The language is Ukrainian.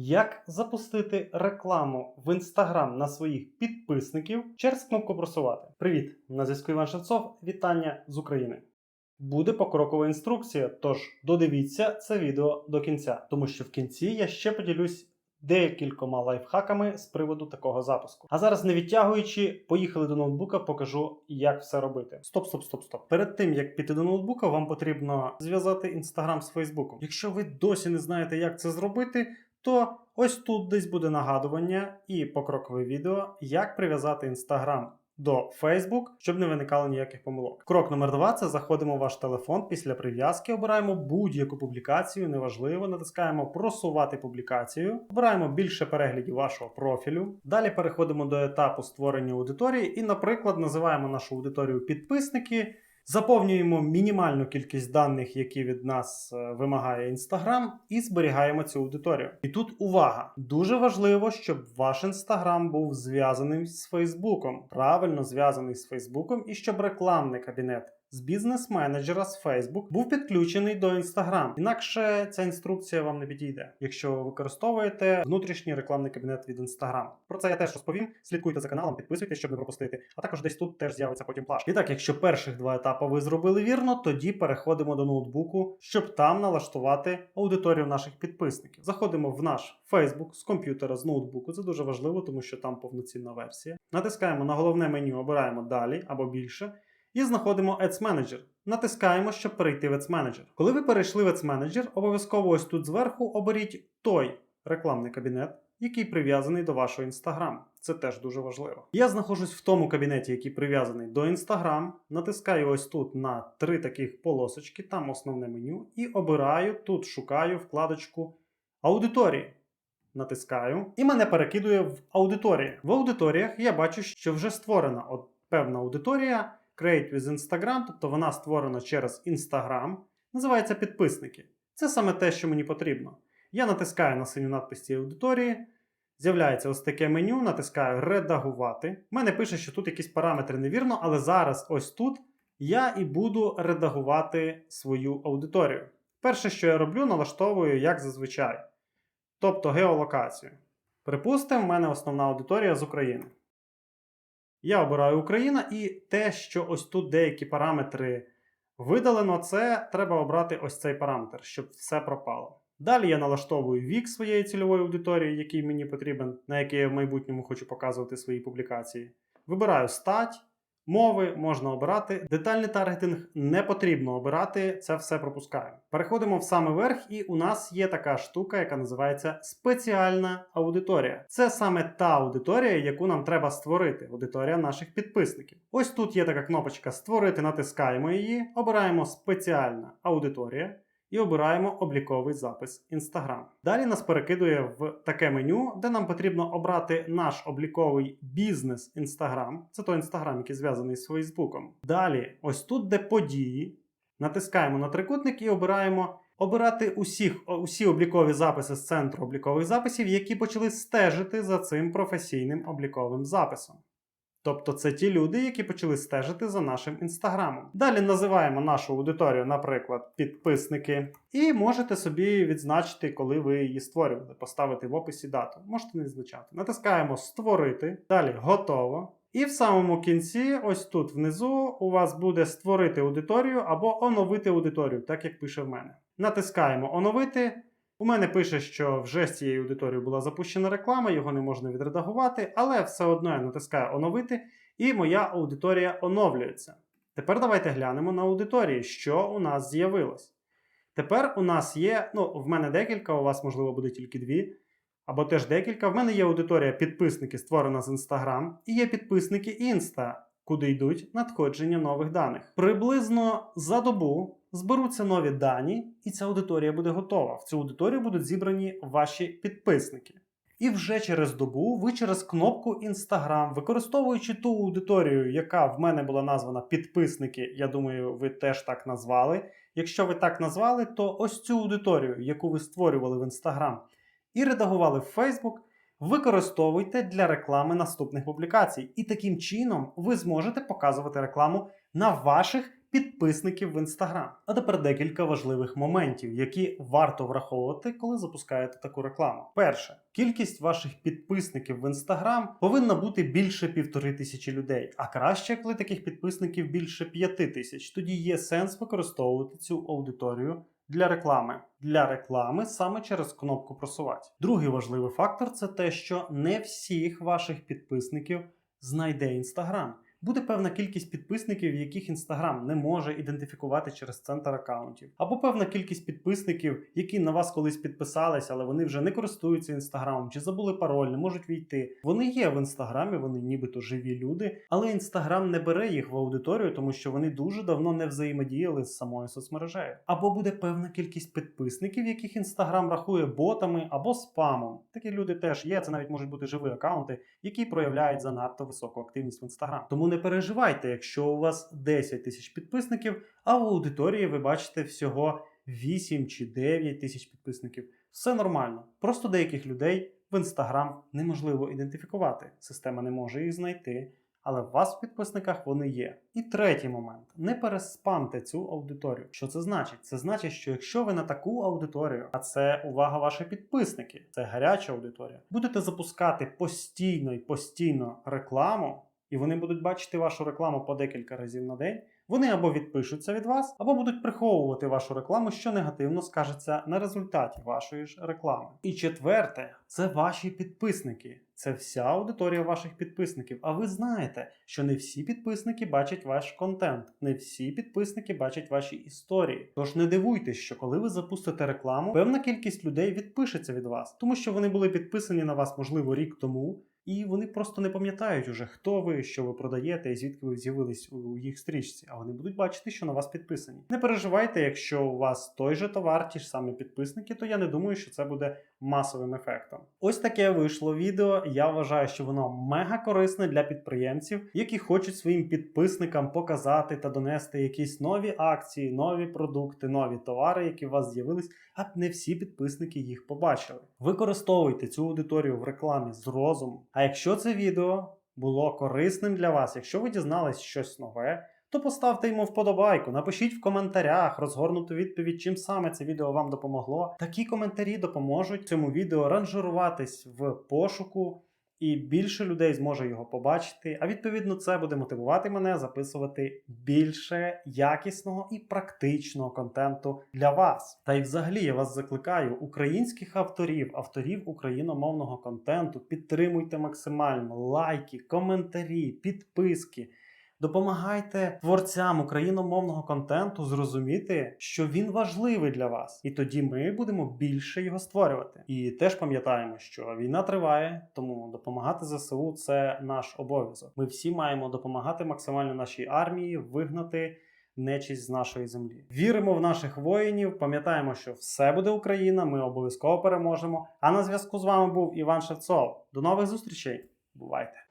Як запустити рекламу в Instagram на своїх підписників через кнопку просувати? Привіт! На зв'язку Іван Шевцов. Вітання з України. Буде покрокова інструкція, тож додивіться це відео до кінця, тому що в кінці я ще поділюсь декількома лайфхаками з приводу такого запуску. А зараз, не відтягуючи, поїхали до ноутбука, покажу, як все робити. Стоп, стоп, стоп, стоп. Перед тим як піти до ноутбука, вам потрібно зв'язати Instagram з Фейсбуком. Якщо ви досі не знаєте, як це зробити, то ось тут десь буде нагадування і покрокове відео, як прив'язати Instagram до Facebook, щоб не виникало ніяких помилок. Крок номер два це заходимо в ваш телефон. Після прив'язки обираємо будь-яку публікацію, неважливо, натискаємо просувати публікацію, обираємо більше переглядів вашого профілю. Далі переходимо до етапу створення аудиторії і, наприклад, називаємо нашу аудиторію підписники. Заповнюємо мінімальну кількість даних, які від нас е, вимагає Instagram, і зберігаємо цю аудиторію. І тут увага! Дуже важливо, щоб ваш Instagram був зв'язаний з Фейсбуком, правильно зв'язаний з Фейсбуком, і щоб рекламний кабінет з бізнес-менеджера з Facebook був підключений до Instagram. Інакше ця інструкція вам не підійде, якщо ви використовуєте внутрішній рекламний кабінет від Instagram. Про це я теж розповім. Слідкуйте за каналом, підписуйтесь, щоб не пропустити. А також десь тут теж з'явиться потім плаш. І так, якщо перших два етапи ви зробили вірно, тоді переходимо до ноутбуку, щоб там налаштувати аудиторію наших підписників. Заходимо в наш Facebook з комп'ютера, з ноутбуку. Це дуже важливо, тому що там повноцінна версія. Натискаємо на головне меню, обираємо далі або більше. І знаходимо Ads Manager. Натискаємо, щоб перейти в Ads Manager. Коли ви перейшли в Ads Manager, обов'язково ось тут зверху оберіть той рекламний кабінет, який прив'язаний до вашого Instagram. Це теж дуже важливо. Я знаходжусь в тому кабінеті, який прив'язаний до Instagram. Натискаю ось тут на три таких полосочки, там основне меню, і обираю тут, шукаю вкладочку аудиторії. Натискаю, і мене перекидує в аудиторії. В аудиторіях я бачу, що вже створена от певна аудиторія. Create with Instagram, тобто вона створена через Instagram, називається підписники. Це саме те, що мені потрібно. Я натискаю на синю надпис цієї аудиторії, з'являється ось таке меню, натискаю редагувати. У мене пише, що тут якісь параметри невірно, але зараз ось тут я і буду редагувати свою аудиторію. Перше, що я роблю, налаштовую як зазвичай. Тобто геолокацію. Припустимо, в мене основна аудиторія з України. Я обираю Україна, і те, що ось тут деякі параметри видалено, це треба обрати ось цей параметр, щоб все пропало. Далі я налаштовую вік своєї цільової аудиторії, який мені потрібен, на який я в майбутньому хочу показувати свої публікації. Вибираю стать, мови можна обирати. Детальний таргетинг не потрібно обирати, це все пропускаю. Переходимо в самий верх, і у нас є така штука, яка називається спеціальна аудиторія. Це саме та аудиторія, яку нам треба створити, аудиторія наших підписників. Ось тут є така кнопочка Створити, натискаємо її, обираємо спеціальна аудиторія. І обираємо обліковий запис Instagram. Далі нас перекидує в таке меню, де нам потрібно обрати наш обліковий бізнес Instagram. Це той Instagram, який зв'язаний з Фейсбуком. Далі, ось тут, де події, натискаємо на трикутник і обираємо обирати усіх, усі облікові записи з центру облікових записів, які почали стежити за цим професійним обліковим записом. Тобто це ті люди, які почали стежити за нашим інстаграмом. Далі називаємо нашу аудиторію, наприклад, підписники, і можете собі відзначити, коли ви її створювали, поставити в описі дату. Можете не відзначати. Натискаємо Створити, далі готово. І в самому кінці, ось тут внизу, у вас буде створити аудиторію або оновити аудиторію, так як пише в мене. Натискаємо Оновити. У мене пише, що вже з цією аудиторією була запущена реклама, його не можна відредагувати, але все одно я натискаю оновити, і моя аудиторія оновлюється. Тепер давайте глянемо на аудиторії, що у нас з'явилось. Тепер у нас є, ну, в мене декілька, у вас, можливо, буде тільки дві, або теж декілька. В мене є аудиторія підписники, створена з Instagram, і є підписники Insta, куди йдуть надходження нових даних. Приблизно за добу зберуться нові дані, і ця аудиторія буде готова. В цю аудиторію будуть зібрані ваші підписники. І вже через добу ви через кнопку Instagram, використовуючи ту аудиторію, яка в мене була названа підписники, я думаю, ви теж так назвали. Якщо ви так назвали, то ось цю аудиторію, яку ви створювали в Instagram і редагували в Facebook, використовуйте для реклами наступних публікацій. І таким чином ви зможете показувати рекламу на ваших підписників в Instagram. А тепер декілька важливих моментів, які варто враховувати, коли запускаєте таку рекламу. Перше, кількість ваших підписників в Instagram повинна бути більше півтори тисячі людей. А краще, коли таких підписників більше п'яти тисяч. Тоді є сенс використовувати цю аудиторію для реклами. Для реклами саме через кнопку просувати. Другий важливий фактор це те, що не всіх ваших підписників знайде Instagram. Буде певна кількість підписників, яких Instagram не може ідентифікувати через центр аккаунтів, або певна кількість підписників, які на вас колись підписались, але вони вже не користуються інстаграмом чи забули пароль, не можуть війти. Вони є в інстаграмі, вони нібито живі люди, але інстаграм не бере їх в аудиторію, тому що вони дуже давно не взаємодіяли з самою соцмережею. Або буде певна кількість підписників, яких інстаграм рахує ботами або спамом. Такі люди теж є. Це навіть можуть бути живі аккаунти, які проявляють занадто високу активність в інстаграм. Тому не переживайте, якщо у вас 10 тисяч підписників, а в аудиторії ви бачите всього 8 чи 9 тисяч підписників. Все нормально. Просто деяких людей в інстаграм неможливо ідентифікувати. Система не може їх знайти. Але в вас в підписниках вони є. І третій момент: не переспамте цю аудиторію. Що це значить? Це значить, що якщо ви на таку аудиторію, а це увага ваші підписники, це гаряча аудиторія, будете запускати постійно і постійно рекламу, і вони будуть бачити вашу рекламу по декілька разів на день. Вони або відпишуться від вас, або будуть приховувати вашу рекламу, що негативно скажеться на результаті вашої ж реклами. І четверте, це ваші підписники. Це вся аудиторія ваших підписників. А ви знаєте, що не всі підписники бачать ваш контент, не всі підписники бачать ваші історії. Тож не дивуйтесь, що коли ви запустите рекламу, певна кількість людей відпишеться від вас, тому що вони були підписані на вас, можливо, рік тому. І вони просто не пам'ятають уже, хто ви, що ви продаєте і звідки ви з'явились у їх стрічці. А вони будуть бачити, що на вас підписані. Не переживайте, якщо у вас той же товар, ті ж самі підписники, то я не думаю, що це буде масовим ефектом. Ось таке вийшло відео. Я вважаю, що воно мега корисне для підприємців, які хочуть своїм підписникам показати та донести якісь нові акції, нові продукти, нові товари, які у вас з'явились, а не всі підписники їх побачили. Використовуйте цю аудиторію в рекламі з розумом. А якщо це відео було корисним для вас, якщо ви дізнались щось нове, то поставте йому вподобайку, напишіть в коментарях розгорнуту відповідь, чим саме це відео вам допомогло. Такі коментарі допоможуть цьому відео ранжируватись в пошуку. І більше людей зможе його побачити. А відповідно, це буде мотивувати мене записувати більше якісного і практичного контенту для вас. Та й взагалі я вас закликаю українських авторів, авторів україномовного контенту. Підтримуйте максимально лайки, коментарі, підписки. Допомагайте творцям україномовного контенту зрозуміти, що він важливий для вас, і тоді ми будемо більше його створювати. І теж пам'ятаємо, що війна триває, тому допомагати ЗСУ це наш обов'язок. Ми всі маємо допомагати максимально нашій армії вигнати. Нечість з нашої землі. Віримо в наших воїнів, пам'ятаємо, що все буде Україна, ми обов'язково переможемо. А на зв'язку з вами був Іван Шевцов. До нових зустрічей. Бувайте!